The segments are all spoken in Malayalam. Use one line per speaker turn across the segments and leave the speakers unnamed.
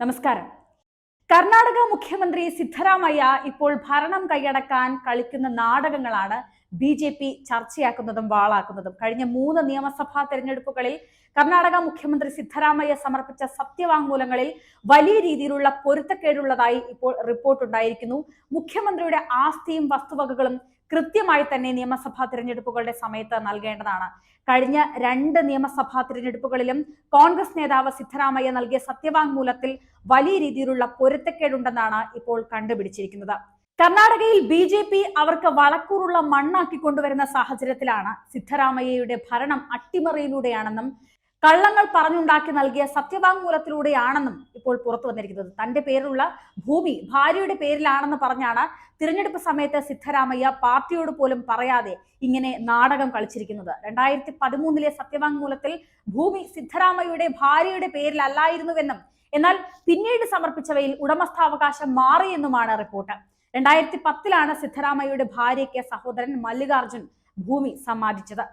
നമസ്കാരം. കർണാടക മുഖ്യമന്ത്രി സിദ്ധരാമയ്യ ഇപ്പോൾ ഭരണം കൈയടക്കാൻ കളിക്കുന്ന നാടകങ്ങളാണ് ബി ജെ പി ചർച്ചയാക്കുന്നതും വാളാക്കുന്നതും. കഴിഞ്ഞ മൂന്ന് നിയമസഭാ തെരഞ്ഞെടുപ്പുകളിൽ കർണാടക മുഖ്യമന്ത്രി സിദ്ധരാമയ്യ സമർപ്പിച്ച സത്യവാങ്മൂലങ്ങളിൽ വലിയ രീതിയിലുള്ള പൊരുത്തക്കേടുള്ളതായി ഇപ്പോൾ റിപ്പോർട്ടുണ്ടായിരിക്കുന്നു. മുഖ്യമന്ത്രിയുടെ ആസ്തിയും വസ്തുവകകളും കൃത്യമായി തന്നെ നിയമസഭാ തിരഞ്ഞെടുപ്പുകളുടെ സമയത്ത് നൽകേണ്ടതാണ്. കഴിഞ്ഞ രണ്ട് നിയമസഭാ തിരഞ്ഞെടുപ്പുകളിലും കോൺഗ്രസ് നേതാവ് സിദ്ധരാമയ്യ നൽകിയ സത്യവാങ്മൂലത്തിൽ വലിയ രീതിയിലുള്ള പൊരുത്തക്കേടുണ്ടെന്നാണ് ഇപ്പോൾ കണ്ടുപിടിച്ചിരിക്കുന്നത്. കർണാടകയിൽ ബി ജെ പി അവർക്ക് വളക്കൂറുള്ള മണ്ണാക്കി കൊണ്ടുവരുന്ന സാഹചര്യത്തിലാണ് സിദ്ധരാമയ്യയുടെ ഭരണം അട്ടിമറിയിലൂടെയാണെന്നും കള്ളങ്ങൾ പറഞ്ഞുണ്ടാക്കി നൽകിയ സത്യവാങ്മൂലത്തിലൂടെയാണെന്നും ഇപ്പോൾ പുറത്തു വന്നിരിക്കുന്നത്. തന്റെ പേരിലുള്ള ഭൂമി ഭാര്യയുടെ പേരിലാണെന്ന് പറഞ്ഞാണ് തിരഞ്ഞെടുപ്പ് സമയത്ത് സിദ്ധരാമയ്യ പാർട്ടിയോട് പോലും പറയാതെ ഇങ്ങനെ നാടകം കളിച്ചിരിക്കുന്നത്. രണ്ടായിരത്തി പതിമൂന്നിലെ സത്യവാങ്മൂലത്തിൽ ഭൂമി സിദ്ധരാമയ്യയുടെ ഭാര്യയുടെ പേരിലല്ലായിരുന്നുവെന്നും എന്നാൽ പിന്നീട് സമർപ്പിച്ചവയിൽ ഉടമസ്ഥാവകാശം മാറിയെന്നുമാണ് റിപ്പോർട്ട്. രണ്ടായിരത്തി പത്തിലാണ് സിദ്ധരാമയ്യയുടെ ഭാര്യയ്ക്ക് സഹോദരൻ മല്ലികാർജുൻ ഭൂമി സമ്മാനിച്ചത്.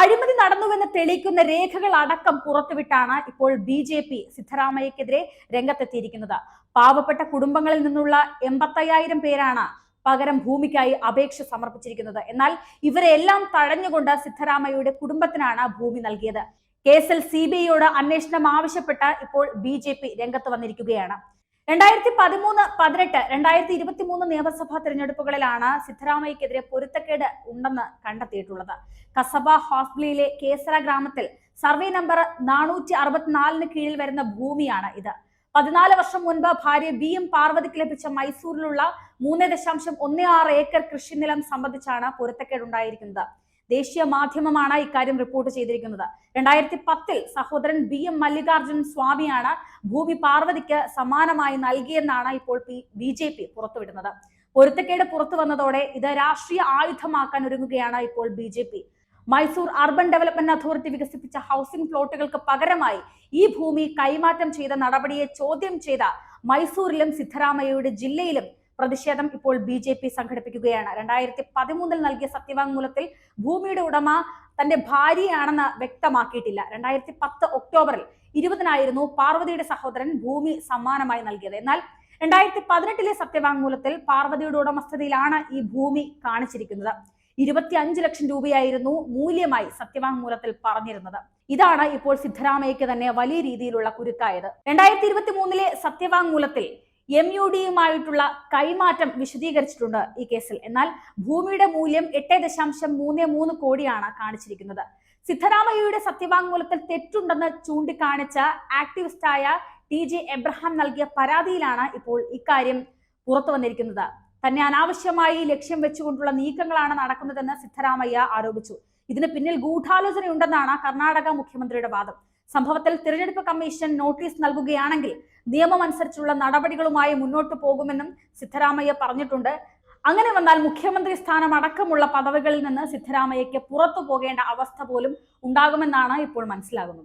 അഴിമതി നടന്നുവെന്ന് തെളിയിക്കുന്ന രേഖകൾ അടക്കം പുറത്തുവിട്ടാണ് ഇപ്പോൾ ബി ജെ പി സിദ്ധരാമയ്യക്കെതിരെ രംഗത്തെത്തിയിരിക്കുന്നത്. പാവപ്പെട്ട കുടുംബങ്ങളിൽ നിന്നുള്ള എൺപത്തയ്യായിരം പേരാണ് പകരം ഭൂമിക്കായി അപേക്ഷ സമർപ്പിച്ചിരിക്കുന്നത്. എന്നാൽ ഇവരെല്ലാം തഴഞ്ഞുകൊണ്ട് സിദ്ധരാമയ്യയുടെ കുടുംബത്തിനാണ് ഭൂമി നൽകിയത്. കേസിൽ സി ബി ഐയോട് അന്വേഷണം ആവശ്യപ്പെട്ട് ഇപ്പോൾ ബി ജെ പി രംഗത്ത് വന്നിരിക്കുകയാണ്. രണ്ടായിരത്തി പതിമൂന്ന് പതിനെട്ട് രണ്ടായിരത്തി ഇരുപത്തി മൂന്ന് നിയമസഭാ തെരഞ്ഞെടുപ്പുകളിലാണ് സിദ്ധരാമയ്യക്കെതിരെ പൊരുത്തക്കേട് ഉണ്ടെന്ന് കണ്ടെത്തിയിട്ടുള്ളത്. കസബ ഹോസ്പിറ്റലിലെ കേസര ഗ്രാമത്തിൽ സർവേ നമ്പർ നാനൂറ്റി അറുപത്തിനാലിന് കീഴിൽ വരുന്ന ഭൂമിയാണ് ഇത്. പതിനാല് വർഷം മുൻപ് ഭാര്യ ബി എം പാർവതിക്ക് ലഭിച്ച മൈസൂരിലുള്ള മൂന്ന് ദശാംശം ഒന്ന് ആറ് ഏക്കർ കൃഷിനിലം സംബന്ധിച്ചാണ് പൊരുത്തക്കേടുണ്ടായിരിക്കുന്നത്. ദേശീയ മാധ്യമമാണ് ഇക്കാര്യം റിപ്പോർട്ട് ചെയ്തിരിക്കുന്നത്. രണ്ടായിരത്തി പത്തിൽ സഹോദരൻ ബി എം മല്ലികാർജുൻ സ്വാമിയാണ് ഭൂമി പാർവതിക്ക് സമാനമായി നൽകിയെന്നാണ് ഇപ്പോൾ ബി ജെ പി പുറത്തുവിടുന്നത്. പൊരുത്തക്കേട് പുറത്തു വന്നതോടെ ഇത് രാഷ്ട്രീയ ആയുധമാക്കാൻ ഒരുങ്ങുകയാണ് ഇപ്പോൾ B J P. Mysore urban development authority വികസിപ്പിച്ച ഹൗസിംഗ് പ്ലോട്ടുകൾക്ക് പകരമായി ഈ ഭൂമി കൈമാറ്റം ചെയ്ത നടപടിയെ ചോദ്യം ചെയ്ത മൈസൂരിലും സിദ്ധരാമയ്യയുടെ ജില്ലയിലും പ്രതിഷേധം ഇപ്പോൾ ബി ജെ പി സംഘടിപ്പിക്കുകയാണ്. രണ്ടായിരത്തി പതിമൂന്നിൽ നൽകിയ സത്യവാങ്മൂലത്തിൽ ഭൂമിയുടെ ഉടമ തന്റെ ഭാര്യയാണെന്ന് വ്യക്തമാക്കിയിട്ടില്ല. രണ്ടായിരത്തി പത്ത് ഒക്ടോബറിൽ ഇരുപതിനായിരുന്നു പാർവതിയുടെ സഹോദരൻ ഭൂമി സമ്മാനമായി നൽകിയത്. എന്നാൽ രണ്ടായിരത്തി പതിനെട്ടിലെ സത്യവാങ്മൂലത്തിൽ പാർവതിയുടെ ഉടമസ്ഥതയിലാണ് ഈ ഭൂമി കാണിച്ചിരിക്കുന്നത്. ഇരുപത്തി അഞ്ച് ലക്ഷം രൂപയായിരുന്നു മൂല്യമായി സത്യവാങ്മൂലത്തിൽ പറഞ്ഞിരുന്നത്. ഇതാണ് ഇപ്പോൾ സിദ്ധരാമയ്യക്ക് തന്നെ വലിയ രീതിയിലുള്ള കുരുക്കായത്. രണ്ടായിരത്തി ഇരുപത്തി മൂന്നിലെ സത്യവാങ്മൂലത്തിൽ എം യു ഡിയുമായിട്ടുള്ള കൈമാറ്റം വിശദീകരിച്ചിട്ടുണ്ട് ഈ കേസിൽ. എന്നാൽ ഭൂമിയുടെ മൂല്യം എട്ട് ദശാംശം മൂന്ന് മൂന്ന് കോടിയാണ് കാണിച്ചിരിക്കുന്നത്. സിദ്ധരാമയ്യയുടെ സത്യവാങ്മൂലത്തിൽ തെറ്റുണ്ടെന്ന് ചൂണ്ടിക്കാണിച്ച ആക്ടിവിസ്റ്റായ ടി ജെ എബ്രഹാം നൽകിയ പരാതിയിലാണ് ഇപ്പോൾ ഇക്കാര്യം പുറത്തു വന്നിരിക്കുന്നത്. തന്നെ അനാവശ്യമായി ലക്ഷ്യം വെച്ചുകൊണ്ടുള്ള നീക്കങ്ങളാണ് നടക്കുന്നതെന്ന് സിദ്ധരാമയ്യ ആരോപിച്ചു. ഇതിന് പിന്നിൽ ഗൂഢാലോചനയുണ്ടെന്നാണ് കർണാടക മുഖ്യമന്ത്രിയുടെ വാദം. സംഭവത്തിൽ തിരഞ്ഞെടുപ്പ് കമ്മീഷൻ നോട്ടീസ് നൽകുകയാണെങ്കിൽ നിയമമനുസരിച്ചുള്ള നടപടികളുമായി മുന്നോട്ട് പോകുമെന്നും സിദ്ധരാമയ്യ പറഞ്ഞിട്ടുണ്ട്. അങ്ങനെ വന്നാൽ മുഖ്യമന്ത്രി സ്ഥാനം അടക്കമുള്ള പദവികളിൽ നിന്ന് സിദ്ധരാമയ്യക്ക് പുറത്തു പോകേണ്ട അവസ്ഥ പോലും ഉണ്ടാകുമെന്നാണ് ഇപ്പോൾ മനസ്സിലാകുന്നത്.